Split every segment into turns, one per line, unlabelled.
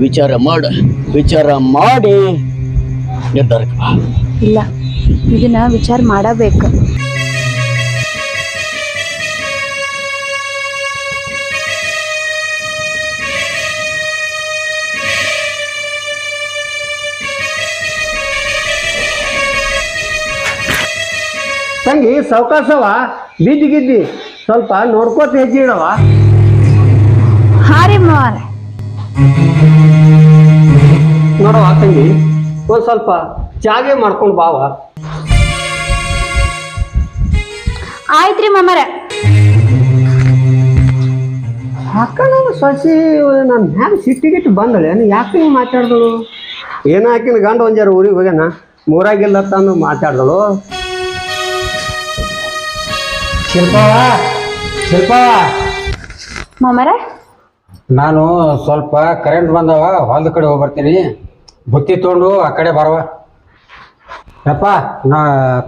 ವಿಚಾರ ಮಾಡ ವಿಚಾರ ಮಾಡಿ ನಿರ್ಧಾರಕ್ಕೆ ಬಾ.
ಇಲ್ಲ ಇದನ್ನ ವಿಚಾರ ಮಾಡಬೇಕು.
ತಂಗಿ ಸಾವಕಾಶವ? ಬಿದ್ದಿ ಗಿದ್ದಿ? ಸ್ವಲ್ಪ ನೋಡ್ಕೋತ ಹೆಜ್ಜೆ ಇಡವ?
ಹಾರಿ ಮಾರ.
ನೋಡವ ತಂಗಿ ಒಂದ್ ಸ್ವಲ್ಪ ಜಾಗೆ ಮಾಡ್ಕೊಂಡು ಬಾವ
ಆಯ್ತ್ರಿ ಮಮ್ಮರ
ಹಾಕಣ ಸೊಸಿ ನಾನು ಹ್ಯಾಂಗ ಸಿಟ್ಟಿಗಿಟ್ಟು ಬಂದಳೆ ಯಾಕೆ ಹಿಂಗೆ ಮಾತಾಡ್ದಳು? ಏನೋ ಹಾಕಿನ ಗಂಡ ಒಂದ್ ಜರ ಊರಿಗೆ ಹೋಗ್ಯಾನ? ಮೂರಾಗಿಲ್ಲ ತಂದು ಮಾತಾಡ್ದಳು. ಶಿಲ್ಪವ ಶಿಲ್ಪವ
ಮಮ್ಮರ
ನಾನು ಸ್ವಲ್ಪ ಕರೆಂಟ್ ಬಂದವ ಹೊಲದ ಕಡೆ ಹೋಗಿ ಬರ್ತೀನಿ ಬುತ್ತಿ ತೊಗೊಂಡು ಆ ಕಡೆ ಬರವ ಯಪ್ಪ, ನಾ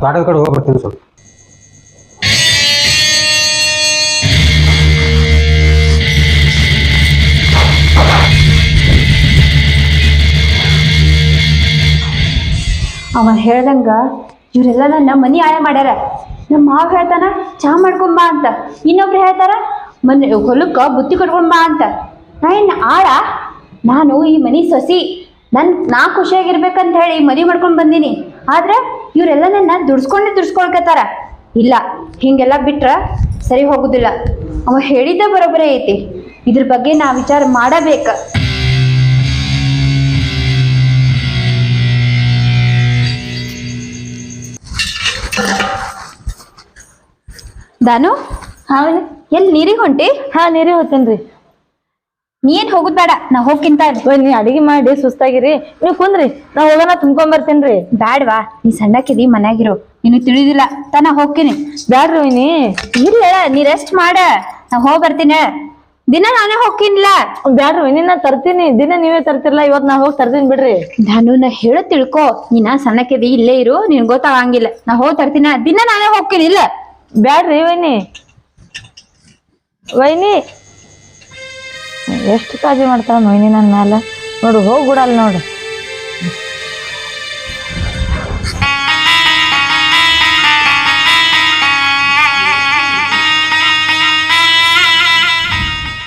ತೋಟದ ಕಡೆ ಹೋಗಿ ಬರ್ತೀನಿ ಸ್ವಲ್ಪ.
ಅವ ಹೇಳ್ದಂಗ ಇವರೆಲ್ಲ ನನ್ನ ಮನಿ ಆಯ ಮಾಡ್ಯಾರ. ನಮ್ಮ ಮಾವ ಹೇಳ್ತಾನ, ಚಾ ಮಾಡ್ಕೊಂಡ್ ಬಾ ಅಂತ. ಇನ್ನೊಬ್ರು ಹೇಳ್ತಾರ, ಮನೆ ಹೊಲಕ್ಕ ಬುತ್ತಿ ಕಟ್ಕೊಂಡ್ ಬಾ ಅಂತ. ನಾ ಏನ್ ಆಳ, ನಾನು ಈ ಮನಿ ಸೊಸಿ ನನ್ ನಾ ಖುಷಿಯಾಗಿರ್ಬೇಕಂತ ಹೇಳಿ ಮದಿ ಮಾಡ್ಕೊಂಡು ಬಂದೀನಿ. ಆದ್ರೆ ಇವರೆಲ್ಲ ನನ್ನ ದುಡ್ಸ್ಕೊಂಡೆ ದುಡ್ಸ್ಕೊಳ್ಕತ್ತಾರ. ಇಲ್ಲ ಹಿಂಗೆಲ್ಲ ಬಿಟ್ರ ಸರಿ ಹೋಗುದಿಲ್ಲ. ಅವ ಹೇಳಿದ್ದ ಬರೋಬರೇ ಐತಿ. ಇದ್ರ ಬಗ್ಗೆ ನಾ ವಿಚಾರ ಮಾಡಬೇಕ. ದಾನು?
ಹಾ
ಎಲ್ಲಿ ನೀರಿಗೆ ಹೊಂಟಿ?
ಹಾ ನೀರಿಗೆ ಹೋಗ್ತೇನ್ರಿ
ನೀ ಏನ್ ಹೋಗುದ್ ಬೇಡ ನಾ ಹೋಗ್ಕಿಂತ
ಓಯ್ ನೀ ಅಡಿಗೆ ಮಾಡಿ ಸುಸ್ತಾಗಿರಿ. ನೀವು ಕುಂದ್ರಿ. ನಾ ಹೋಗೋಣ ತುಂಬ್ಕೊಂಡ್ ಬರ್ತೇನ್ರಿ.
ಬ್ಯಾಡ್ವಾ ನೀ ಸಣ್ಣಕ್ಕಿದಿ ಮನ್ಯಾಗಿರು. ನೀನು ತಿಳಿದಿಲ್ಲ ತನ ಹೋಗ್ತೀನಿ.
ಬ್ಯಾಡ್ರಿ ವೈನಿ.
ಇಲ್ಲ ನೀ ರೆಸ್ಟ್ ಮಾಡ. ನಾ ಹೋಗ್ ಬರ್ತೀನಿ ದಿನ ನಾನೇ ಹೋಗ್ತೀನಿಲ್ಲ.
ಬ್ಯಾಡ್ರಿ ವೈನಿ ನಾ ತರ್ತೀನಿ. ದಿನ ನೀವೇ ತರ್ತಿರಲ್ಲ ಇವತ್ ನಾ ಹೋಗಿ ತರ್ತೀನಿ ಬಿಡ್ರಿ.
ನಾನು ನಾ ಹೇಳೋ ತಿಳ್ಕೊ ನೀನ ಸಣ್ಣಕ್ಕಿದಿ ಇಲ್ಲೇ ಇರು ನಿನ್ ಗೊತ್ತಾಗಂಗಿಲ್ಲ. ನಾ ಹೋಗ್ ತರ್ತೀನ ದಿನ ನಾನೇ ಹೋಗ್ತೀನಿ ಇಲ್ಲ.
ಬ್ಯಾಡ್ರಿ ವೈನಿ. ವೈನಿ ಎಷ್ಟು ಕಾಳಜಿ ಮಾಡ್ತಾಳ ಮೈನಿ ನನ್ನ ಮ್ಯಾಲ? ನೋಡು ಹೋಗ್ಬಿಡಲ್ಲ ನೋಡು.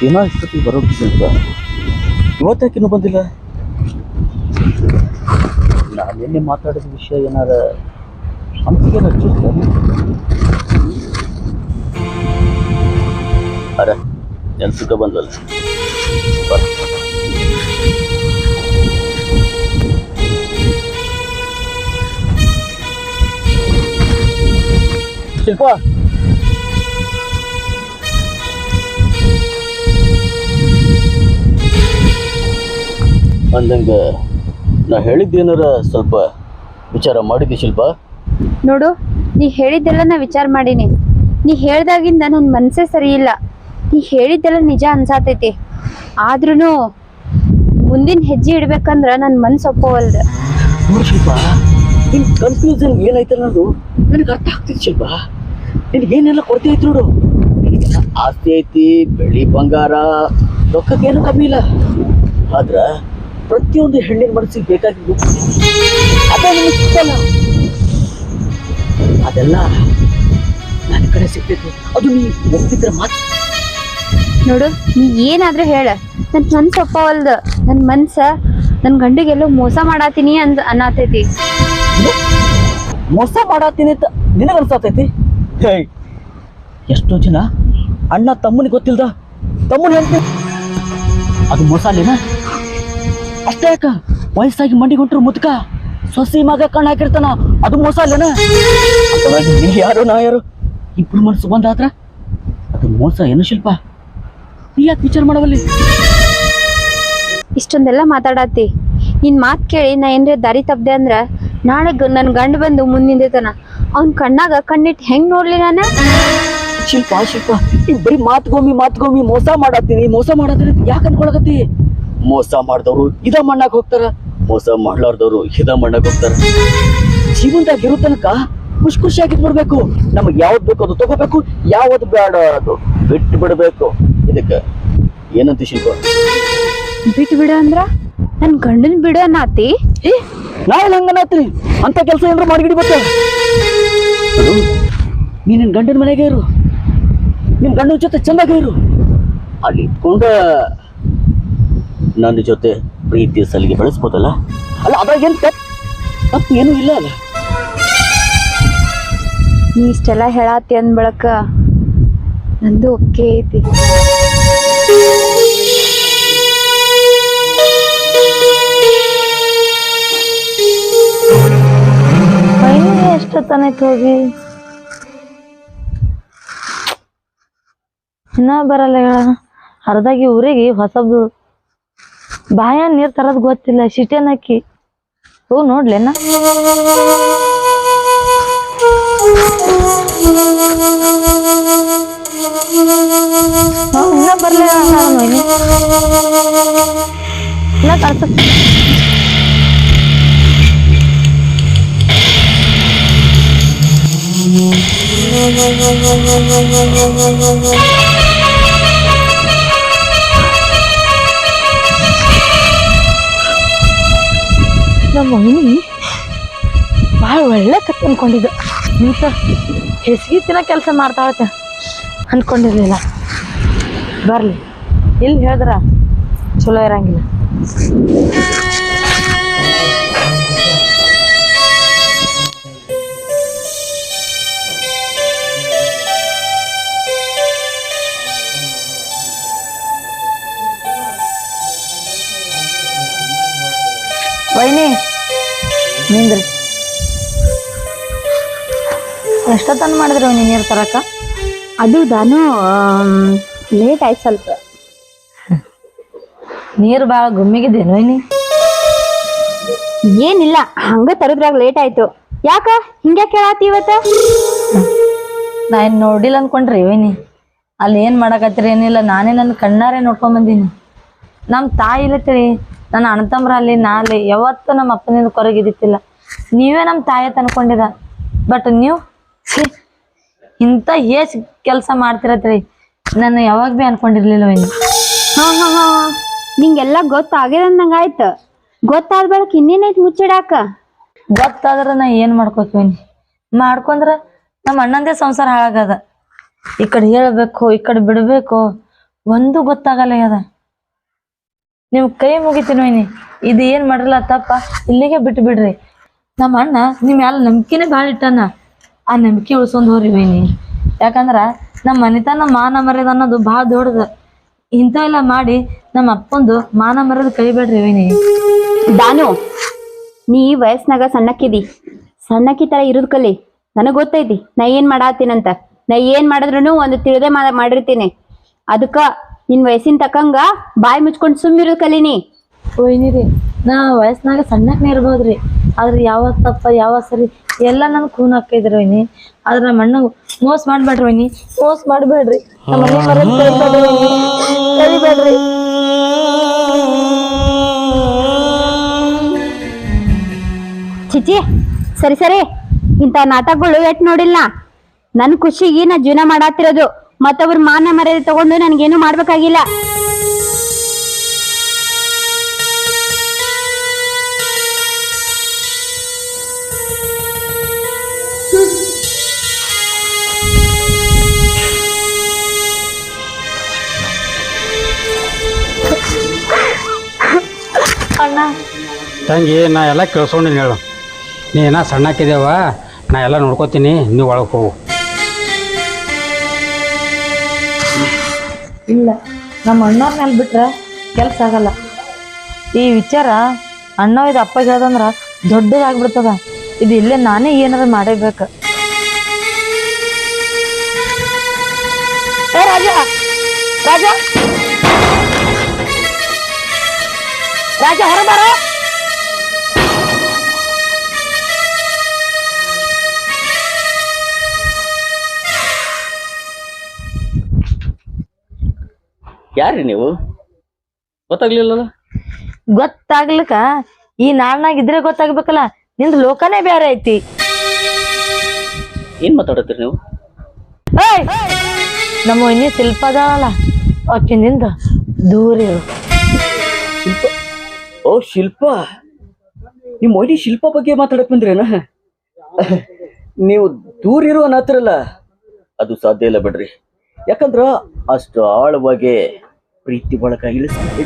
ಏನೋ ಇಷ್ಟೊತ್ತಿಗೆ ಬರೋದಿಲ್ಲ ಇವತ್ತಾಕಿನ್ನೂ ಬಂದಿಲ್ಲ? ನಾನು ನಿನ್ನೆ ಮಾತಾಡಿದ ವಿಷಯ ಏನಾರ ಹಂಪಿಗೆ ಹಚ್ಚಿಲ್ಲ ಅರೆ ನೆನ್ಸುಕ ಬಂದಲ್ಲ ಶಿಲ್ಪ ಅಂದಂಗ ನಾ ಹೇಳಿದ್ದೇನಾರ ಸ್ವಲ್ಪ ವಿಚಾರ ಮಾಡಿದ್ದೆ ಶಿಲ್ಪ?
ನೋಡು ನೀ ಹೇಳಿದ್ದೆಲ್ಲ ನಾ ವಿಚಾರ ಮಾಡೀನಿ. ನೀ ಹೇಳ್ದಾಗಿಂದ ನನ್ನ ಮನಸ್ಸೇ ಸರಿ ಇಲ್ಲ ನೀ ಹೇಳಿದ್ದೆಲ್ಲ ನಿಜ ಅನ್ಸಾತೈತಿ. ಆದ್ರೂ ಮುಂದಿನ ಹೆಜ್ಜೆ ಇಡ್ಬೇಕಂದ್ರ ನನ್ನ ಮನ್ಸು ಒಪ್ಪವಲ್ದು.
ನೋಡು ಶಿಲ್ಪ ನಿನ್ ಏನೈತೆ ಅನ್ನೋದು ನನಗೆ ಅರ್ಥ ಆಗ್ತಿತ್ತು ಶಿಲ್ಪ. ನಿನ್ಗೆ ಏನೆಲ್ಲ ಕೊರತೆ ಐತಿ ನೋಡು. ಆಸ್ತಿ ಐತಿ ಬೆಳ್ಳಿ ಬಂಗಾರ ರೊಕ್ಕಕ್ಕೇನು ಕಮ್ಮಿ ಇಲ್ಲ. ಆದ್ರ ಪ್ರತಿಯೊಂದು ಹೆಣ್ಣಿನ ಮನಸ್ಸಿಗೆ ಬೇಕಾಗಿದ್ದು ಅದೇ ನಿನಗೆ ಸಿಕ್ಕಲ್ಲ ಅದೆಲ್ಲ ನನ್ನ ಕಡೆ ಸಿಗ್ತೈತಿ ಅದು ನೀ ಒಪ್ಪಿದ್ರೆ ಮಾತ್ರ.
ನೋಡು ನೀ ಏನಾದ್ರೂ ಹೇಳ. ನನ್ನ ಮನ್ಸು ಒಪ್ಪವಲ್ದು ನನ್ನ ಮನ್ಸ ನನ್ನ ಗಂಡಿಗೆಲ್ಲೋ ಮೋಸ ಮಾಡಾತೀನಿ ಅಂದ್ ಅನ್ನತೈತಿ
ಮೋಸ ಮಾಡತ್ತೀನಿ ಅಂತ ನಿನಗೆ ಅನ್ಸತೈತಿ? ಎಷ್ಟೋ ಜನ ಅಣ್ಣ ತಮ್ಮನಿಗೆ ಗೊತ್ತಿಲ್ದ? ತಮ್ಮನ ಹೇಳ್ತೀನಿ ಅದು ಮೋಸ ಅಲ್ಲೇನ? ಅಷ್ಟೇ ಅಕ್ಕ ವಯಸ್ಸಾಗಿ ಮಂಡಿಗೆ ಹೊಂಟ್ರು ಮುದ್ಕ. ಸೊಸಿ ಮಗ ಕಣ್ಣು ಹಾಕಿರ್ತಾನ, ಅದು ಮೋಸ ಅಲ್ಲೇನ? ಯಾರು, ನಾ ಯಾರು? ಇಬ್ರು ಮನಸ್ಸು ಬಂದಾದ್ರ ಅದು ಮೋಸ ಏನು ಶಿಲ್ಪ? ನೀ ಯಾಕೆ ವಿಚಾರ ಮಾಡವಲ್ಲಿ?
ಇಷ್ಟೊಂದೆಲ್ಲ ಮಾತಾಡತ್ತಿ. ನಿನ್ ಮಾತ್ ಕೇಳಿ ನಾ ಏನ್ರ ದಾರಿ ತಪ್ಪದೆ ಅಂದ್ರ ನಾಳೆ ಗ- ನನ್ ಗಂಡ ಬಂದು ಮುಂದಿಂದಿರ್ತಾನ ಅವ್ನ ಕಣ್ಣಾಗ ಕಣ್ಣಿಟ್ಟು ಹೆಂಗ್ ನೋಡ್ಲಿ ನಾನು?
ಶಿಲ್ಪ ಶಿಲ್ಪ ಈ ಬರೀ ಮಾತ್ಗೊಮ್ಮಿ ಮಾತ್ಗೊಮ್ಮಿ ಮೋಸ ಮಾಡತ್ತೀನಿ ಮೋಸ ಮಾಡತ್ತೀನಿ ಯಾಕೆ ಅನ್ಕೊಳಕತ್ತಿ? ಮೋಸ ಮಾಡ್ದವ್ರು ಇದ ಮಣ್ಣಾಗ ಹೋಗ್ತಾರ. ಮೋಸ ಮಾಡ್ಲಾರ್ದವ್ರು ಇದ ಮಣ್ಣಾಗ ಹೋಗ್ತಾರ. ಜೀವನದಾಗ ಇರೋ ತನಕ ಖುಷಿ ಖುಷಿಯಾಗಿ ಬಿಡ್ಬೇಕು. ನಮಗ್ ಯಾವ್ದು ಬೇಕು ಅದು ತಗೋಬೇಕು, ಯಾವ್ದು ಬೇಡ ಅದು ಬಿಟ್ಟು ಬಿಡ್ಬೇಕು ಇದಕ್ಕೆ ಏನಂತ ಶಿಲ್ಪ?
ಬಿಟ್ಟು ಬಿಡ ಅಂದ್ರ? ನನ್ ಗಂಡನ್ ಬಿಡ ನಾತಿ
ಏ ನಾಳೆ ಹಂಗನಾತ್ರಿ ಅಂತ ಕೆಲಸ ಏನಾರ ಮಾಡಿಬಿಡಿ ಬತ್ತ ನೀನ್ ಗಂಡನ ಮನೆಗೆ ಇರು. ನಿನ್ನ ಗಂಡನ ಜೊತೆ ಚಂದಾಗ ಇರು. ಅಲ್ಲಿ ಇಟ್ಕೊಂಡ ನನ್ನ ಜೊತೆ ಪ್ರೀತಿ ಸಲಿಗೆ ಬೆಳೆಸ್ಬೋದಲ್ಲ? ಅಲ್ಲ ಅದ್ರಾಗ ಏನ್ ತಪ್ಪು ತಪ್ಪು ಏನೂ ಇಲ್ಲ ಅಲ್ಲ.
ನೀ ಇಷ್ಟೆಲ್ಲ ಹೇಳಾತಿ ಅಂದ್ಬಳಕ ನಂದು ಓಕೆ ಐತಿ.
ಎಷ್ಟೊತ್ತನೈತ್ ಹೋಗಿ. ಇನ್ನ ಬರಲ್ಲ ಹೇಳ. ಅರ್ಧಾಗಿ ಊರಿಗೆ ಹೊಸಬ್ದು ಬಾಯ ನೀರ್ ತರದ್ ಗೊತ್ತಿಲ್ಲ ಶಿಟೇನ್ ಹಾಕಿ. ಹೂ ನೋಡ್ಲೇನ ಇನ್ನ ಬರ್ಲಿಲ್ಲ ನಾನು ಕಳ್ಸ ನಮ್ಮ ಮಮ್ಮಿ ಭಾಳ ಒಳ್ಳೆ ಕತ್ ಅನ್ಕೊಂಡಿದ್ದ. ಇಂಥ ಹೆಸಗಿ ತಿನ್ನ ಕೆಲಸ ಮಾಡ್ತಾಳತ್ತ ಅನ್ಕೊಂಡಿರ್ಲಿಲ್ಲ. ಬರ್ಲಿ. ಇಲ್ಲಿ ಹೇಳಿದ್ರ? ಚಲೋ ಇರಂಗಿಲ್ಲ. ಮಾಡಿದ್ರಿ ನೀರು ತರಕ
ಅದು ದಾನು ಲೇಟ್ ಆಯ್ತು ಸ್ವಲ್ಪ.
ನೀರು ಭಾಳ ಗುಮ್ಮಿಗಿದ್ದೇನು
ಏನಿಲ್ಲ ಹಂಗ ತರದ್ರಾಗ ಲೇಟ್ ಆಯ್ತು. ಯಾಕ? ಹಿಂಗ್ಯಾ ಕೇಳಾತಿ ಇವತ್ತ?
ನಾ ಏನು ನೋಡಿಲ್ಲ ಅನ್ಕೊಂಡ್ರಿ ಇವೇನಿ ಅಲ್ಲಿ ಏನು ಮಾಡಕತ್ತೀರಿ ಏನಿಲ್ಲ ನಾನೇ ನನ್ನ ಕಣ್ಣಾರೆ ನೋಡ್ಕೊಂಡ್ ಬಂದೀನಿ. ನಮ್ಮ ತಾಯಿ ಇಲ್ಲತ್ತೀರಿ ನನ್ನ ಅಣ್ಣತಮ್ರ ಅಲ್ಲಿ ನಾ ಅಲ್ಲಿ ಯಾವತ್ತೂ ನಮ್ಮ ಅಪ್ಪನಿಂದ ಕೊರಗಿದ್ದಿತ್ತಿಲ್ಲ ನೀವೇ ನಮ್ಮ ತಾಯಿ ಅನ್ಕೊಂಡಿದ ಬಟ್ ನೀವು ಇಂಥ ಏಸ್ ಕೆಲಸ ಮಾಡ್ತಿರತ್ರಿ. ನಾನು ಯಾವಾಗ ಬಿ ಅನ್ಕೊಂಡಿರ್ಲಿಲ್ಲ
ಹಾ ಹಾ ಹಾ ನಿಂಗೆಲ್ಲ ಗೊತ್ತಾಗ್ಯದ ಅಂದಂಗ ಆಯ್ತು. ಗೊತ್ತಾದ ಬಳಕ ಇನ್ನೇನೈತಿ ಮುಚ್ಚಿಡಾಕ?
ಗೊತ್ತಾದ್ರ ನಾ ಏನ್ ಮಾಡ್ಕೋತೀನಿ ಮಾಡ್ಕೊಂಡ್ರ ನಮ್ಮ ಅಣ್ಣಂದೇ ಸಂಸಾರ ಹಾಳಾಗದ. ಈ ಕಡೆ ಹೇಳ್ಬೇಕು ಈ ಕಡೆ ಬಿಡ್ಬೇಕು. ಒಂದು ಗೊತ್ತಾಗಲ್ಲ ಅದ. ನಿಮ್ ಕೈ ಮುಗಿತೀನಿ ವೈನಿ ಇದು ಏನ್ ಮಾಡ್ರಲ್ಲ ತಪ್ಪ ಇಲ್ಲಿಗೆ ಬಿಟ್ಟು ಬಿಡ್ರಿ ನಮ್ಮ ಅಣ್ಣ ನಿಮ್ ಯಾರ ನಂಬಿಕೆನೆ ಭಾಳ ಇಟ್ಟನ. ಆ ನಂಬಿಕೆ ಉಳ್ಸೊಂಡ್ ಹೋರಿ ಯಾಕಂದ್ರ ನಮ್ಮ ಮನೆತನ ಮಾನ ಮರ್ಯಾದ ಅನ್ನೋದು ಭಾಳ ದೊಡ್ಡದ. ಇಂಥವೆಲ್ಲ ಮಾಡಿ ನಮ್ಮ ಅಪ್ಪಂದು ಮಾನ ಮರ್ಯಾದ ಕಲಿಬೇಡ್ರಿ ವೈನಿ.
ದಾನು ನೀ ವಯಸ್ಸಿನಾಗ ಸಣ್ಣಕ್ಕಿದಿ. ಸಣ್ಣಕ್ಕಿ ತರ ಇರೋದ್ ಕಲಿ. ನನಗ್ ಗೊತ್ತೈತಿ ನಾ ಏನ್ ಮಾಡಾತೀನಂತ ನಾ ಏನ್ ಮಾಡಿದ್ರು ಒಂದು ತಿಳಿದೇ ಮಾ ಮಾಡಿರ್ತೀನಿ. ಅದಕ್ಕ ನಿನ್ ವಯಸ್ಸಿನ ತಕ್ಕಂಗ ಬಾಯಿ ಮುಚ್ಕೊಂಡು ಸುಮ್ಮಿರೋದ್ ಕಲಿನಿ
ಒಯ್ನಿರಿ ನಾ ವಯಸ್ಸಿನಾಗ ಸಣ್ಣಕ್ನೇ ಇರ್ಬೋದ್ರಿ. ಆದ್ರೆ ಯಾವ ತಪ್ಪ ಯಾವ ಸರಿ, ಎಲ್ಲ ನನ್ ಖೂನ್ ಹಾಕಿದ್ರಿ ವೈನಿ. ಆದ್ರೆ ನಮ್ಮ ಅಣ್ಣ ಮೋಸ ಮಾಡ್ಬೇಡ್ರಿ ವೈನಿ. ಮೋಸ ಮಾಡ್ಬೇಡ್ರಿ. ನಮ್ಮ ಮನೆ
ಚಿಚಿ, ಸರಿ ಸರಿ. ಇಂಥ ನಾಟಕಗಳು ಎಟ್ ನೋಡಿಲ್ಲ. ನನ್ ಖುಷಿಗೆ ನಾ ಜೀವನ ಮಾಡಾತಿರೋದು. ಮತ್ತೊಬ್ರ ಮಾನ ಮರ್ಯಾದೆ ತಗೊಂಡು ನನ್ಗೇನು ಮಾಡ್ಬೇಕಾಗಿಲ್ಲ.
ಅಣ್ಣ
ತಂಗಿ ನಾ ಎಲ್ಲ ಕೇಳಿಸ್ಕೊಂಡಿನಿ ಹೇಳು. ನೀ ಏನ ಸಣ್ಣಕ್ಕಿದ್ದೇವ ನಾ ಎಲ್ಲ ನೋಡ್ಕೋತೀನಿ ನೀವು ಒಳಗೆ ಹೋಗು.
ಇಲ್ಲ ನಮ್ಮ ಅಣ್ಣವ್ರ ಮೇಲೆ ಬಿಟ್ರೆ ಕೆಲಸ ಆಗಲ್ಲ. ಈ ವಿಚಾರ ಅಣ್ಣ ಇದು ಅಪ್ಪ ಹೇಳ್ದಂದ್ರ ದೊಡ್ಡದಾಗ್ಬಿಡ್ತದ. ಇದು ಇಲ್ಲೇ ನಾನೇ ಏನಾರ ಮಾಡಬೇಕು. ಏ ರಾಜ ರಾಜ! ರಾಜ ಹೊರಬಾರ
ಯಾರ್ರಿ ನೀವು? ಗೊತ್ತಾಗ್ಲಿಲ್ಲಲ್ಲ?
ಗೊತ್ತಾಗ್ಲಿಕ್ಕ. ಈ ನಾಡನಾಗ ಇದ್ರೆ ಗೊತ್ತಾಗ್ಬೇಕಲ್ಲ ನಿಂದು ಲೋಕನೇ ಬೇರೆ ಐತಿ.
ಏನ್ ಮಾತಾಡತ್ತೀರಿ ನೀವು!
ನಮ್ಮ ಇನ್ನೇ ಶಿಲ್ಪ ಅದಾಳಲ್ಲ ಆಕಿನಿಂದ ದೂರ ಇರು.
ಓ, ಶಿಲ್ಪ. ನಿಮ್ಮ ಒಡಿ ಶಿಲ್ಪ ಬಗ್ಗೆ ಮಾತಾಡಕ್ ಬಂದ್ರೇನ? ನೀವು ದೂರ ಇರೋ ಅನ್ನತ್ರಲ್ಲ ಅದು ಸಾಧ್ಯ ಇಲ್ಲ ಬಿಡ್ರಿ. ಯಾಕಂದ್ರ ಅಷ್ಟು ಆಳವಾಗಿ ಪ್ರೀತಿ ಬಳಕ ಇಳಿಸ್ತೀನಿ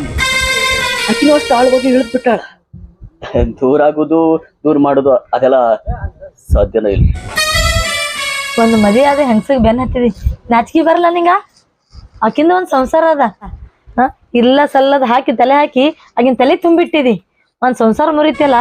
ಅಕ್ಕಿನೂ ಅಷ್ಟು ಆಳವಾಗಿ ಇಳಿದ್ಬಿಟ್ಟಾಳ ದೂರ ಆಗೋದು, ದೂರ ಮಾಡೋದು ಅದೆಲ್ಲ ಸಾಧ್ಯನ ಇಲ್ಲ.
ಒಂದು ಮದುವೆ ಆದ ಹೆಂಗಸಿಗೆ ಬೆನ್ ಹತ್ತಿದಿ? ನಾಚಿಕೆ ಬರಲ್ಲ ನಿಂಗ? ಆಕಿಂದ ಒಂದು ಸಂಸಾರ ಅದ. ಹ? ಇಲ್ಲ ಸಲ್ಲದ ಹಾಕಿ ತಲೆ ಹಾಕಿ ಆಗಿನ ತಲೆ ತುಂಬಿಟ್ಟಿದಿ. ಒಂದು ಸಂಸಾರ ಮುರಿತಿಯಲ್ಲ?